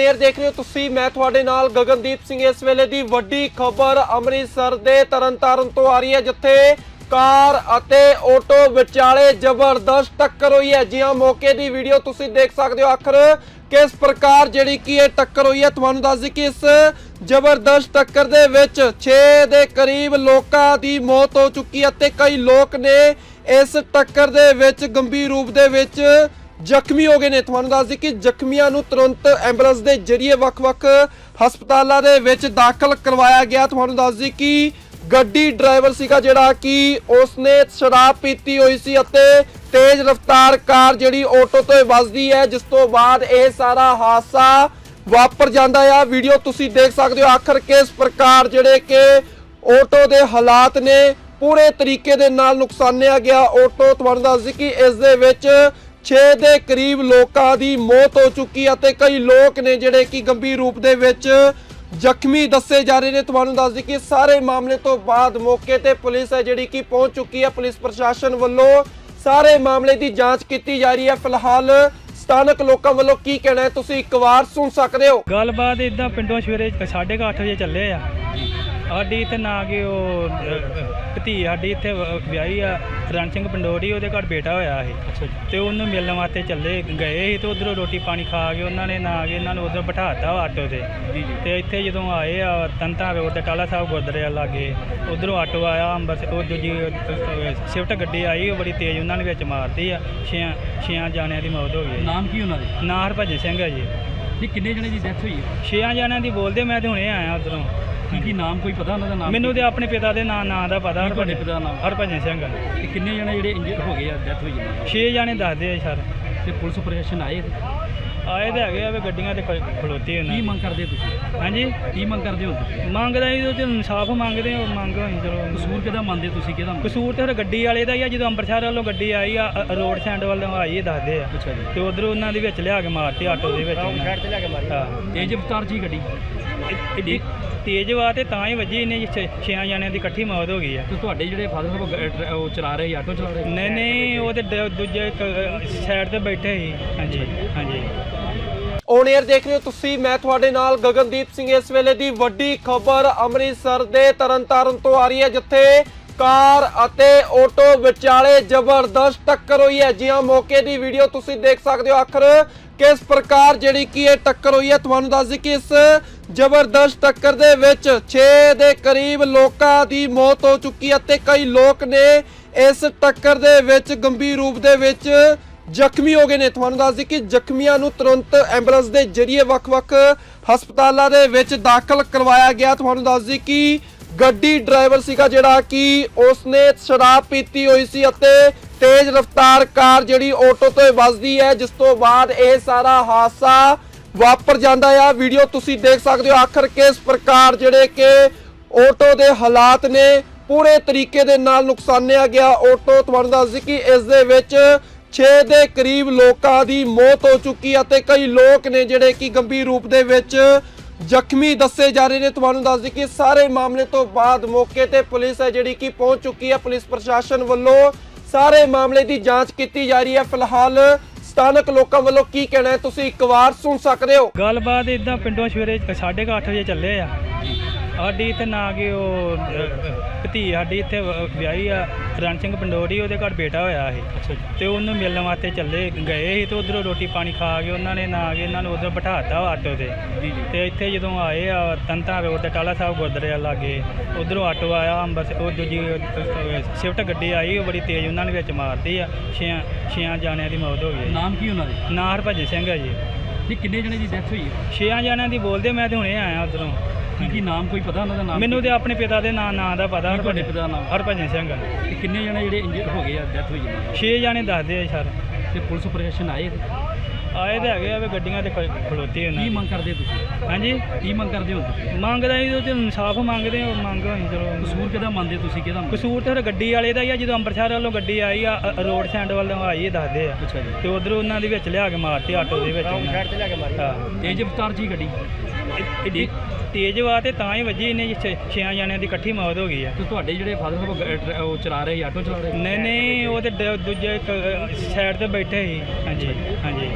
On air ਦੇਖ ਰਹੇ ਹੋ ਤੁਸੀਂ, ਮੈਂ ਤੁਹਾਡੇ ਨਾਲ ਗਗਨਦੀਪ ਸਿੰਘ ਇਸ ਵੇਲੇ ਦੀ ਵੱਡੀ ਖਬਰ ਅੰਮ੍ਰਿਤਸਰ ਦੇ ਤਰਨਤਾਰਨ ਤੋਂ ਆ ਰਹੀ ਹੈ, ਜਿੱਥੇ ਕਾਰ ਅਤੇ ਆਟੋ ਵਿਚਾਲੇ ਜ਼ਬਰਦਸਤ ਟੱਕਰ ਹੋਈ ਹੈ। ਜੀ ਹਾਂ, ਮੌਕੇ ਦੀ ਵੀਡੀਓ ਤੁਸੀਂ ਦੇਖ ਸਕਦੇ ਹੋ। ਆਖਰ ਕਿਸ ਪ੍ਰਕਾਰ ਜਿਹੜੀ ਕੀ ਇਹ ਟੱਕਰ ਹੋਈ ਹੈ, ਤੁਹਾਨੂੰ ਦੱਸ ਦਈਏ ਕਿ ਇਸ ਜ਼ਬਰਦਸਤ ਟੱਕਰ ਦੇ ਵਿੱਚ 6 ਦੇ ਕਰੀਬ ਲੋਕਾਂ ਦੀ ਮੌਤ ਹੋ ਚੁੱਕੀ ਅਤੇ ਕਈ ਲੋਕ ਨੇ ਇਸ ਟੱਕਰ ਦੇ ਵਿੱਚ, ਗੰਭੀਰ ਰੂਪ ਦੇ ਵਿੱਚ ਜ਼ਖਮੀ ਹੋ ਗਏ ਨੇ। ਤੁਹਾਨੂੰ ਦੱਸ ਦਈਏ ਕਿ ਜ਼ਖਮੀਆਂ ਨੂੰ ਤੁਰੰਤ ਐਂਬੂਲੈਂਸ ਦੇ ਜ਼ਰੀਏ ਵੱਖ-ਵੱਖ ਹਸਪਤਾਲਾਂ ਦੇ ਵਿੱਚ ਦਾਖਲ ਕਰਵਾਇਆ ਗਿਆ। ਤੁਹਾਨੂੰ ਦੱਸ ਦਈਏ ਕਿ ਗੱਡੀ ਡਰਾਈਵਰ ਸੀਗਾ ਜਿਹੜਾ ਕਿ ਉਸਨੇ ਸ਼ਰਾਬ ਪੀਤੀ ਹੋਈ ਸੀ ਅਤੇ ਤੇਜ਼ ਰਫ਼ਤਾਰ ਕਾਰ ਜਿਹੜੀ ਆਟੋ ਤੋਂ ਵੱਜਦੀ ਹੈ, ਜਿਸ ਤੋਂ ਬਾਅਦ ਇਹ ਸਾਰਾ ਹਾਦਸਾ ਵਾਪਰ ਜਾਂਦਾ ਆ। ਵੀਡੀਓ ਤੁਸੀਂ ਦੇਖ ਸਕਦੇ ਹੋ। ਆਖਰ ਕਿਸ ਪ੍ਰਕਾਰ ਜਿਹੜੇ ਕਿ ਆਟੋ ਦੇ ਹਾਲਾਤ ਨੇ, ਪੂਰੇ ਤਰੀਕੇ ਦੇ ਨਾਲ ਨੁਕਸਾਨਿਆ ਗਿਆ। ਆਟੋ, ਤੁਹਾਨੂੰ ਦੱਸ ਦਈਏ ਕਿ ਇਸ ਦੇ ਵਿੱਚ 6 ਦੇ ਕਰੀਬ ਲੋਕਾਂ ਦੀ ਮੌਤ ਹੋ ਚੁੱਕੀ ਅਤੇ ਕਈ ਲੋਕ ਨੇ ਜਿਹੜੇ ਕਿ ਗੰਭੀਰ ਰੂਪ ਦੇ ਵਿੱਚ ਜ਼ਖਮੀ ਦੱਸੇ ਜਾ ਰਹੇ ਨੇ। ਤੁਹਾਨੂੰ ਦੱਸ ਦਈਏ ਕਿ ਸਾਰੇ ਮਾਮਲੇ ਤੋਂ ਬਾਅਦ ਮੌਕੇ ਤੇ ਪੁਲਿਸ ਹੈ ਜਿਹੜੀ ਕਿ ਪਹੁੰਚ ਚੁੱਕੀ ਹੈ ਪੁਲਿਸ ਪ੍ਰਸ਼ਾਸਨ ਵੱਲੋਂ ਸਾਰੇ ਮਾਮਲੇ ਦੀ ਜਾਂਚ ਕੀਤੀ ਜਾ ਰਹੀ ਹੈ। ਫਿਲਹਾਲ ਸਥਾਨਕ ਲੋਕਾਂ ਵੱਲੋਂ ਕੀ ਕਹਿਣਾ ਹੈ? ਤੁਸੀਂ ਇੱਕ ਵਾਰ ਸੁਣ ਸਕਦੇ ਹੋ। ਗੱਲਬਾਤ ਇਦਾਂ ਪਿੰਡੋਂ ਸਵੇਰੇ 8:30 ਵਜੇ ਚੱਲੇ ਆ। ਸਾਡੀ ਇੱਥੇ ਨਾ ਕਿ ਉਹ ਅਹ, ਭਤੀ ਸਾਡੀ ਇੱਥੇ ਵ- ਵਿਆਹੀ ਆ ਰਣ ਸਿੰਘ ਪੰਡੋਰੀ ਉਹਦੇ ਘਰ ਬੇਟਾ ਹੋਇਆ ਸੀ ਤੇ ਉਹਨੂੰ ਮਿਲਣ ਵਾਸਤੇ ਚੱਲੇ ਗਏ ਸੀ ਤੇ ਉਧਰੋਂ ਰੋਟੀ ਪਾਣੀ ਖਾ ਕੇ ਉਹਨਾਂ ਨੇ ਨਾ ਕਿ ਇਹਨਾਂ ਨੂੰ ਉਧਰ ਬਿਠਾਤਾ ਆਟੋ ਤੇ। ਤੇ ਇੱਥੇ ਜਦੋਂ ਆਏ ਆ ਤੰਤਾ ਰੋਡ ਤੇ ਟਾਲਾ ਸਾਹਿਬ ਗੁਰਦੁਆਰੇ ਲਾਗੇ ਉਧਰੋਂ ਆਟੋ ਆਇਆ ਅੰਬਰਸ ਉਹ ਦੂਜੀ ਸ਼ਿਫਟ ਗੱਡੀ ਆਈ ਉਹ ਬੜੀ ਤੇਜ਼ ਉਹਨਾਂ ਨੇ ਵਿੱਚ ਮਾਰਤੀ ਆ ਛਿਆਂ ਛਿਆਂ ਜਾਣਿਆਂ ਦੀ ਮੌਤ ਹੋ ਗਈ। ਨਾਮ ਕੀ ਉਹਨਾਂ ਦੇ? ਨਾ ਹਰਭਜਨ ਸਿੰਘ ਹੈ ਜੀ। ਜੀ ਕਿੰਨੇ ਜਣੇ ਦੀ ਡੈਥ ਹੋਈ? ਹੈ ਛਿਆਂ ਜਾਣਿਆਂ ਦੀ ਬੋਲਦੇ ਮੈਂ ਤੇ ਹੁਣੇ ਆਇਆ ਉਧਰੋਂ। ਕੀ ਕੀ ਨਾਮ ਕੋਈ ਪਤਾ ਉਹਨਾਂ ਦਾ ਨਾਮ? ਮੈਨੂੰ ਤੇ ਆਪਣੇ ਪਿਤਾ ਦੇ ਨਾਂ ਨਾਂ ਦਾ ਪਤਾ ਕੀ ਤੁਹਾਡੇ ਪਿਤਾ ਦਾ ਨਾਮ? ਹਰਭਜਨ ਸਿੰਘ ਤੇ ਕਿੰਨੇ ਜਣੇ ਜਿਹੜੇ ਇੰਜਰ ਹੋ ਗਏ ਆ ਡੈਥ ਹੋਈ ਹੈ ਛੇ ਜਾਣੇ ਦੱਸਦੇ ਆ ਸਰ। ਤੇ ਪੁਲਿਸ ਪ੍ਰਸ਼ਾਸਨ ਆਏ ਇੱਥੇ? ਆਏ ਤੇ ਹੈਗੇ ਆ ਵੀ ਗੱਡੀਆਂ ਤੇ ਖ- ਖਲੋਤੀ ਉਹਨਾਂ ਕੀ। ਮੰਗ ਕਰਦੇ ਤੁਸੀਂ? ਹਾਂਜੀ? ਕੀ ਮੰਗ ਕਰਦੇ ਹੋ ਤੁਸੀਂ? ਮੰਗਦਾ ਜੀ ਉਹ ਤੇ ਇਨਸਾਫ ਮੰਗਦੇ ਆ ਮੰਗ ਹੋਈ ਚਲੋ। ਕਸੂਰ ਕਿਹਦਾ ਮੰਨਦੇ ਤੁਸੀਂ ਕਿਹਦਾ ਮੰਨਦੇ? ਕਸੂਰ ਤੇ ਫਿਰ ਗੱਡੀ ਵਾਲੇ ਦਾ ਹੀ ਆ ਜਦੋਂ ਅੰਮ੍ਰਿਤਸਰ ਵੱਲੋਂ ਗੱਡੀ ਆਈ ਆ ਅ- ਰੋਡ ਸੈਂਡ ਵੱਲੋਂ ਆਈ ਇਹ ਦੱਸਦੇ ਆ। ਅੱਛਾ ਜੀ। ਤੇ ਉਧਰੋਂ ਉਹਨਾਂ ਦੇ ਵਿੱਚ ਲਿਆ ਕੇ ਮਾਰਤੀ ਆਟੋ ਦੇ ਵਿੱਚ ਉਹਨਾਂ। ਤੇ ਲਿਆ ਕੇ ਮਾਰੀ। ਹਾਂ। ਤੇਜ ਰਫ਼ਤਾਰ ਜੀ ਗੱਡੀ? ਇਹ- ਇਹਦੀ ਤੇਜ਼ ਵਾ ਤੇ ਤਾਂ ਹੀ ਵੱਜੀ ਇਹਨੇ ਜੀ ਛੇ- ਛੇਆਂ ਜਾਣਿਆਂ ਦੀ ਇਕੱਠੀ ਮੌਤ ਹੋ ਗਈ ਆ। ਤੇ ਤੁਹਾਡੇ ਜਿਹੜੇ ਫਾਦਰ ਸਾਹਿਬ ਗ- ਟਰ- ਉਹ ਚਲਾ ਰਹੇ ਸੀ ਆਟੋ ਚਲਾ ਰਹੇ ਸੀ? ਨਹੀਂ ਨਹੀਂ ਉਹ ਤੇ ਦ- ਦੂਜੇ ਸਾਈਡ ਤੇ ਬੈਠੇ ਸੀ। ਹਾਂਜੀ ਹਾਂਜੀ। ਔਨ 에ਅਰ ਦੇਖ ਰਹੇ ਹੋ ਤੁਸੀਂ ਮੈਂ ਤੁਹਾਡੇ ਨਾਲ ਗਗਨਦੀਪ ਸਿੰਘ ਇਸ ਵੇਲੇ ਦੀ ਵੱਡੀ ਖਬਰ ਅੰਮ੍ਰਿਤਸਰ ਦੇ ਤਰਨਤਾਰਨ ਤੋਂ ਆ ਰਹੀ ਹੈ ਜਿੱਥੇ ਕਾਰ ਅਤੇ ਆਟੋ ਵਿਚਾਲੇ ਜ਼ਬਰਦਸਤ ਟੱਕਰ ਹੋਈ ਹੈ। ਜੀ ਹਾਂ, ਮੌਕੇ ਦੀ ਵੀਡੀਓ ਤੁਸੀਂ ਦੇਖ ਸਕਦੇ ਹੋ। ਆਖਰ ਕਿਸ ਪ੍ਰਕਾਰ ਜਿਹੜੀ ਕੀ ਇਹ ਟੱਕਰ ਹੋਈ ਹੈ, ਤੁਹਾਨੂੰ ਦੱਸ ਦਈਏ ਕਿ ਇਸ ਜ਼ਬਰਦਸਤ ਟੱਕਰ ਦੇ ਵਿੱਚ 6 ਦੇ ਕਰੀਬ ਲੋਕਾਂ ਦੀ ਮੌਤ ਹੋ ਚੁੱਕੀ ਹੈ ਕਈ ਲੋਕ ਨੇ ਇਸ ਟੱਕਰ ਦੇ ਵਿੱਚ ਗੰਭੀਰ ਰੂਪ ਦੇ ਵਿੱਚ ਜ਼ਖਮੀ ਹੋ ਗਏ ਨੇ। ਤੁਹਾਨੂੰ ਦੱਸ ਦਈਏ ਕਿ ਜ਼ਖਮੀਆਂ ਨੂੰ ਤੁਰੰਤ ਐਂਬੂਲੈਂਸ ਦੇ ਜ਼ਰੀਏ ਵੱਖ-ਵੱਖ ਹਸਪਤਾਲਾਂ ਦੇ ਵਿੱਚ ਦਾਖਲ ਕਰਵਾਇਆ ਗਿਆ। ਤੁਹਾਨੂੰ ਦੱਸ ਦਈਏ ਕਿ ਗੱਡੀ ਡਰਾਈਵਰ ਸੀਗਾ ਜਿਹੜਾ ਕਿ ਉਸਨੇ ਸ਼ਰਾਬ ਪੀਤੀ ਹੋਈ ਸੀ ਅਤੇ ਤੇਜ਼ ਰਫ਼ਤਾਰ ਕਾਰ ਜਿਹੜੀ ਆਟੋ ਤੋਂ ਵੱਜਦੀ ਹੈ, ਜਿਸ ਤੋਂ ਬਾਅਦ ਇਹ ਸਾਰਾ ਹਾਦਸਾ ਵਾਪਰ ਜਾਂਦਾ ਆ। ਵੀਡੀਓ ਤੁਸੀਂ ਦੇਖ ਸਕਦੇ ਹੋ, ਆਖਰ ਕਿਸ ਪ੍ਰਕਾਰ ਜਿਹੜੇ ਕਿ ਆਟੋ ਦੇ ਹਾਲਾਤ ਨੇ, ਪੂਰੇ ਤਰੀਕੇ ਦੇ ਨਾਲ ਨੁਕਸਾਨਿਆ ਗਿਆ। ਆਟੋ ਤੁਹਾਨੂੰ ਦੱਸ ਕਿ ਇਸ ਦੇ ਵਿੱਚ 6 ਦੇ ਕਰੀਬ ਲੋਕਾਂ ਦੀ ਮੌਤ ਹੋ ਚੁੱਕੀ ਅਤੇ ਕਈ ਲੋਕ ਨੇ ਜਿਹੜੇ ਕਿ ਗੰਭੀਰ ਰੂਪ ਦੇ ਵਿੱਚ ਜ਼ਖਮੀ ਦੱਸੇ ਜਾ ਰਹੇ ਨੇ। ਤੁਹਾਨੂੰ ਦੱਸ ਦਈਏ ਕਿ ਸਾਰੇ ਮਾਮਲੇ ਤੋਂ ਬਾਅਦ ਮੌਕੇ ਤੇ ਪੁਲਿਸ ਹੈ ਜਿਹੜੀ ਕਿ ਪਹੁੰਚ ਚੁੱਕੀ ਹੈ। ਪੁਲਿਸ ਪ੍ਰਸ਼ਾਸਨ ਵੱਲੋਂ ਸਾਰੇ ਮਾਮਲੇ ਦੀ ਜਾਂਚ ਕੀਤੀ ਜਾ ਰਹੀ ਹੈ। ਫਿਲਹਾਲ ਸਥਾਨਕ ਲੋਕਾਂ ਵੱਲੋਂ ਕੀ ਕਹਿਣਾ ਹੈ, ਤੁਸੀਂ ਇੱਕ ਵਾਰ ਸੁਣ ਸਕਦੇ ਹੋ? ਗੱਲਬਾਤ ਇਦਾਂ ਪਿੰਡੋਂ ਸਵੇਰੇ 8:30 ਵਜੇ ਚੱਲੇ ਆ। ਸਾਡੀ ਇੱਥੇ ਨਾ ਕਿ ਉਹ ਭਤੀ ਸਾਡੀ ਇੱਥੇ ਵ- ਵਿਆਹੀ ਆ ਰਣ ਸਿੰਘ ਪੰਡੋਰੀ ਉਹਦੇ ਘਰ ਬੇਟਾ ਹੋਇਆ ਸੀ ਅੱਛਾ ਜੀ। ਤੇ ਉਹਨੂੰ ਮਿਲਣ ਵਾਸਤੇ ਚੱਲੇ ਗਏ ਸੀ ਤੇ ਉਧਰੋਂ ਰੋਟੀ ਪਾਣੀ ਖਾ ਕੇ ਉਹਨਾਂ ਨੇ ਨਾ ਕਿ ਇਹਨਾਂ ਨੂੰ ਉਧਰ ਬਿਠਾਤਾ ਆਟੋ ਤੇ। ਜੀ ਜੀ। ਤੇ ਇੱਥੇ ਜਦੋਂ ਆਏ ਆ ਤੰਤਾ ਰੋਡ ਤੇ ਟਾਲਾ ਸਾਹਿਬ ਗੁਰਦੁਆਰੇ ਲਾਗੇ ਉਧਰੋਂ ਆਟੋ ਆਇਆ ਅੰਬਰਸ ਉਹ ਦੂਜੀ ਸ਼ਿਫਟ ਗੱਡੀ ਆਈ ਉਹ ਬੜੀ ਤੇਜ਼ ਉਹਨਾਂ ਨੇ ਵਿੱਚ ਮਾਰਤੀ ਆ ਛਿਆਂ ਛਿਆਂ ਜਾਣਿਆਂ ਦੀ ਮੌਤ ਹੋ ਗਈ। ਨਾਮ ਕੀ ਉਹਨਾਂ ਦੇ? ਨਾ ਹਰਭਜਨ ਸਿੰਘ ਜੀ। ਜੀ ਕਿੰਨੇ ਜਣੇ ਦੀ ਡੈਥ ਹੋਈ? ਹੈ ਛੇਆਂ ਜਾਣਿਆਂ ਦੀ ਬੋਲਦੇ ਮੈਂ ਤੇ ਹੁਣੇ ਆਇਆ ਉਧਰੋਂ। ਕੀ ਕੀ ਨਾਮ ਕੋਈ ਪਤਾ ਉਹਨਾਂ ਦਾ ਨਾਮ? ਮੈਨੂੰ ਤੇ ਆਪਣੇ ਪਿਤਾ ਦੇ ਨਾਂ ਨਾਂ ਦਾ ਪਤਾ ਕੀ ਤੁਹਾਡੇ ਪਿਤਾ ਦਾ ਨਾਮ? ਹਰਭਜਨ ਸਿੰਘ ਤੇ ਕਿੰਨੇ ਜਣੇ ਜਿਹੜੇ ਇੰਜਰ ਹੋ ਗਏ ਆ ਡੈਥ ਹੋਈ ਹੈ ਛੇ ਜਾਣੇ ਦੱਸਦੇ ਆ ਸਰ। ਤੇ ਪੁਲਿਸ ਪ੍ਰਸ਼ਾਸਨ ਆਏ? ਆਏ ਤੇ ਹੈਗੇ ਆ ਵੀ ਗੱਡੀਆਂ ਤੇ ਖ- ਖਲੋਤੀ ਕੀ। ਮੰਗ ਕਰਦੇ ਤੁਸੀਂ? ਹਾਂਜੀ? ਕੀ ਮੰਗ ਕਰਦੇ ਹੋ ਤੁਸੀਂ? ਮੰਗਦਾ ਜੀ ਉਹ ਤੇ ਇਨਸਾਫ ਮੰਗਦੇ ਆ ਮੰਗ ਹੋਈ ਚਲੋ। ਕਸੂਰ ਕਿਹਦਾ ਮੰਨਦੇ ਤੁਸੀਂ ਕਿਹਦਾ ਮੰਨਦੇ? ਕਸੂਰ ਤੇ ਫਿਰ ਗੱਡੀ ਵਾਲੇ ਦਾ ਹੀ ਆ ਜਦੋਂ ਅੰਮ੍ਰਿਤਸਰ ਵੱਲੋਂ ਗੱਡੀ ਆਈ ਆ ਅ- ਰੋਡ ਸੈਂਡ ਵੱਲੋਂ ਆਈ ਇਹ ਦੱਸਦੇ ਆ। ਅੱਛਾ ਜੀ। ਤੇ ਉਧਰੋਂ ਉਹਨਾਂ ਦੇ ਵਿੱਚ ਲਿਆ ਕੇ ਮਾਰਤੀ ਆਟੋ ਦੇ ਵਿੱਚ। ਉਹਨਾਂ। ਤੇ ਲਿਆ ਕੇ ਮਾਰੀ। ਹਾਂ। ਤੇਜ ਰਫ਼ਤਾਰ ਜੀ ਗੱਡੀ? ਇਹ- ਇਹਦੀ ਤੇਜ਼ ਵਾ ਤੇ ਤਾਂ ਹੀ ਵੱਜੀ ਇਹਨੇ ਜੀ ਛੇ- ਛੇਆਂ ਜਾਣਿਆਂ ਦੀ ਇਕੱਠੀ ਮੌਤ ਹੋ ਗਈ ਆ। ਤੇ ਤੁਹਾਡੇ ਜਿਹੜੇ ਫਾਦਰ ਸਾਹਿਬ ਟਰ- ਉਹ ਚਲਾ ਰਹੇ ਸੀ ਆਟੋ ਚਲਾ ਰਹੇ ਸੀ? ਨਹੀਂ ਨਹੀਂ ਉਹ ਤੇ ਦੂਜੇ ਸਾਈਡ ਤੇ ਬੈਠੇ ਸੀ। ਹਾਂਜੀ ਹਾਂਜੀ।